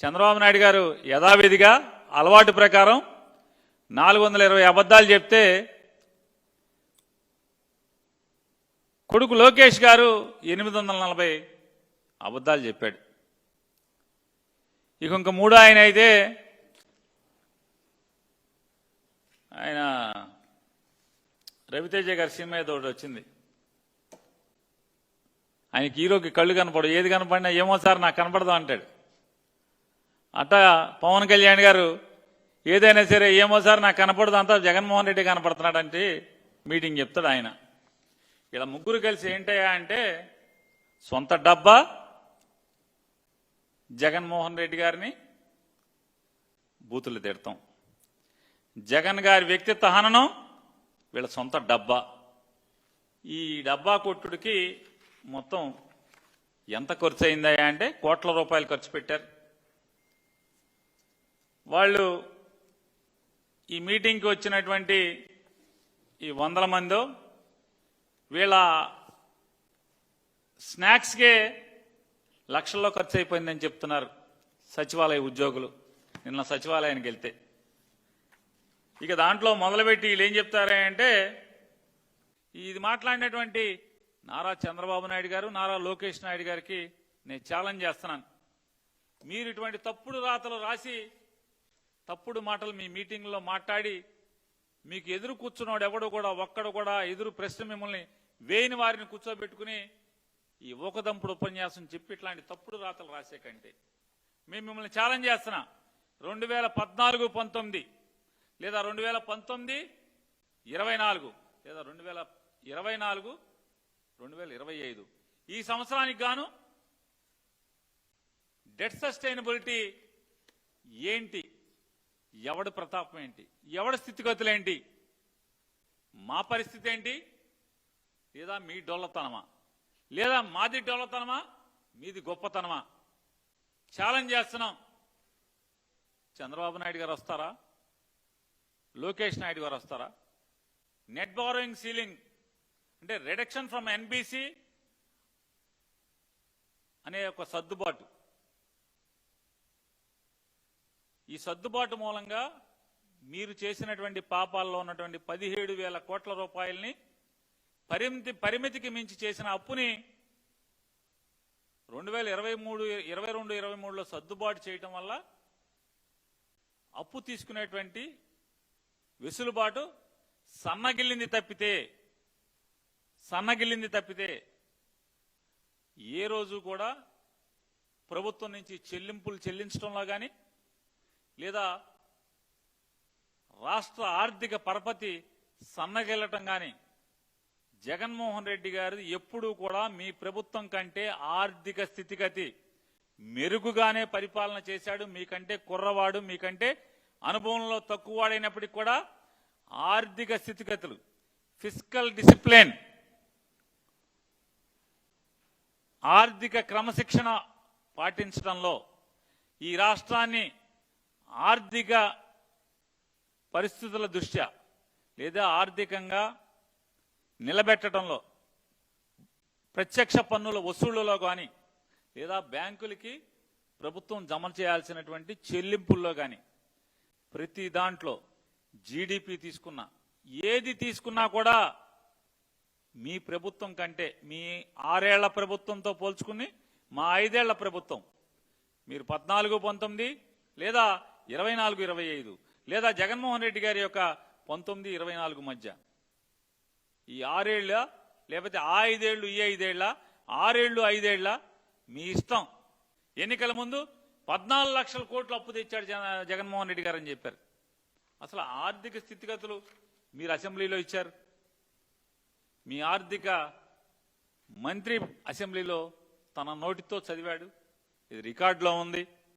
చంద్రబాబు నాయుడు గారు యథావిధిగా అలవాటు ప్రకారం నాలుగు వందల ఇరవై అబద్ధాలు చెప్తే కొడుకు లోకేష్ గారు ఎనిమిది వందల నలభై అబద్ధాలు చెప్పాడు. ఇక ఇంక మూడో ఆయన అయితే ఆయన రవితేజ గారి సినిమా ఏదో ఒకటి వచ్చింది. ఆయనకి హీరోకి కళ్ళు కనపడు ఏది కనపడినా ఏమో సార్ నాకు కనపడదు అంటాడు. అట్టా పవన్ కళ్యాణ్ గారు ఏదైనా సరే ఏమో సార్ నాకు కనపడదు అంతా జగన్మోహన్ రెడ్డి కనపడుతున్నాడంటే మీటింగ్ చెప్తాడు ఆయన. ఇలా ముగ్గురు కలిసి ఏంటయ్యా అంటే సొంత డబ్బా జగన్మోహన్ రెడ్డి గారిని బూతులు తిడతాం. జగన్ గారి వ్యక్తిత్వ హననం వీళ్ళ సొంత డబ్బా. ఈ డబ్బా కొట్టుడికి మొత్తం ఎంత ఖర్చు అయిందయ్యా అంటే కోట్ల రూపాయలు ఖర్చు పెట్టారు. వాళ్ళు ఈ మీటింగ్కి వచ్చినటువంటి ఈ వందల మందో వీళ్ళ స్నాక్స్కే లక్షల్లో ఖర్చు అయిపోయిందని చెప్తున్నారు సచివాలయ ఉద్యోగులు. నిన్న సచివాలయానికి వెళ్తే. ఇక దాంట్లో మొదలుపెట్టి వీళ్ళు ఏం చెప్తారా అంటే ఇది మాట్లాడినటువంటి నారా చంద్రబాబు నాయుడు గారు నారా లోకేష్ నాయుడు గారికి నేను ఛాలెంజ్ చేస్తున్నాను. మీరు ఇటువంటి తప్పుడు రాతలు రాసి తప్పుడు మాటలు మీ మీటింగ్లో మాట్లాడి మీకు ఎదురు కూర్చున్నాడు ఎవడు కూడా ఒక్కడు కూడా ఎదురు ప్రశ్న మిమ్మల్ని వేయని వారిని కూర్చోబెట్టుకుని ఈ ఊకదంపుడు ఉపన్యాసం చెప్పి ఇట్లాంటి తప్పుడు రాతలు రాసే కంటే. మేము మిమ్మల్ని ఛాలెంజ్ చేస్తున్నా. రెండు వేల పద్నాలుగు పంతొమ్మిది లేదా రెండు వేల పంతొమ్మిది ఇరవై నాలుగు లేదా రెండు వేల ఇరవై నాలుగు రెండు వేల ఇరవై ఐదు. ఈ సంవత్సరానికి గాను డెట్ సస్టైనబిలిటీ ఏంటి? ఎవడి ప్రతాపం ఏంటి? ఎవడి స్థితిగతులు ఏంటి? మా పరిస్థితి ఏంటి? లేదా మీ డొల్లతనమా? లేదా మాది డొల్లతనమా? మీది గొప్పతనమా? ఛాలెంజ్ చేస్తున్నాం. చంద్రబాబు నాయుడు గారు వస్తారా? లోకేష్ నాయుడు గారు వస్తారా? నెట్ బారోయింగ్ సీలింగ్ అంటే reduction from N B C అనే ఒక సర్దుబాటు. ఈ సర్దుబాటు మూలంగా మీరు చేసినటువంటి పాపాల్లో ఉన్నటువంటి పదిహేడు వేల కోట్ల రూపాయల్ని పరిమితి పరిమితికి మించి చేసిన అప్పుని రెండు వేల ఇరవై మూడు ఇరవై రెండు ఇరవై మూడులో సర్దుబాటు చేయటం వల్ల అప్పు తీసుకునేటువంటి వెసులుబాటు సన్నగిల్లింది తప్పితే సన్నగిల్లింది తప్పితే ఏ రోజు కూడా ప్రభుత్వం నుంచి చెల్లింపులు చెల్లించడంలో కానీ లేదా రాష్ట్ర ఆర్థిక పరపతి సన్నగిల్లటం కానీ జగన్మోహన్ రెడ్డి గారు ఎప్పుడూ కూడా మీ ప్రభుత్వం కంటే ఆర్థిక స్థితిగతి మెరుగుగానే పరిపాలన చేశాడు. మీకంటే కుర్రవాడు మీకంటే అనుభవంలో తక్కువవాడైనప్పటికీ కూడా ఆర్థిక స్థితిగతులు ఫిజికల్ డిసిప్లిన్ ఆర్థిక క్రమశిక్షణ పాటించడంలో ఈ రాష్ట్రాన్ని ఆర్థిక పరిస్థితుల దృష్ట్యా లేదా ఆర్థికంగా నిలబెట్టడంలో ప్రత్యక్ష పన్నుల వసూళ్ళలో కానీ లేదా బ్యాంకులకి ప్రభుత్వం జమ చేయాల్సినటువంటి చెల్లింపుల్లో కానీ ప్రతి దాంట్లో జీడిపి తీసుకున్నా ఏది తీసుకున్నా కూడా మీ ప్రభుత్వం కంటే మీ ఆరేళ్ళ ప్రభుత్వంతో పోల్చుకుని మా ఐదేళ్ళ ప్రభుత్వం మీరు పద్నాలుగు పంతొమ్మిది లేదా ఇరవై నాలుగు ఇరవై ఐదు లేదా జగన్మోహన్ రెడ్డి గారి యొక్క పంతొమ్మిది ఇరవై నాలుగు మధ్య. ఈ ఆరేళ్ళ లేకపోతే ఆ ఐదేళ్ళు ఈ ఐదేళ్ళ ఆరేళ్ళు ఐదేళ్ళ మీ ఇష్టం. ఎన్నికల ముందు పద్నాలుగు లక్షల కోట్లు అప్పు తెచ్చాడు జగన్మోహన్ రెడ్డి గారు అని చెప్పారు. అసలు ఆర్థిక స్థితిగతులు మీరు అసెంబ్లీలో ఇచ్చారు. మీ ఆర్థిక మంత్రి అసెంబ్లీలో తన నోటితో చదివాడు. ఇది రికార్డులో ఉంది.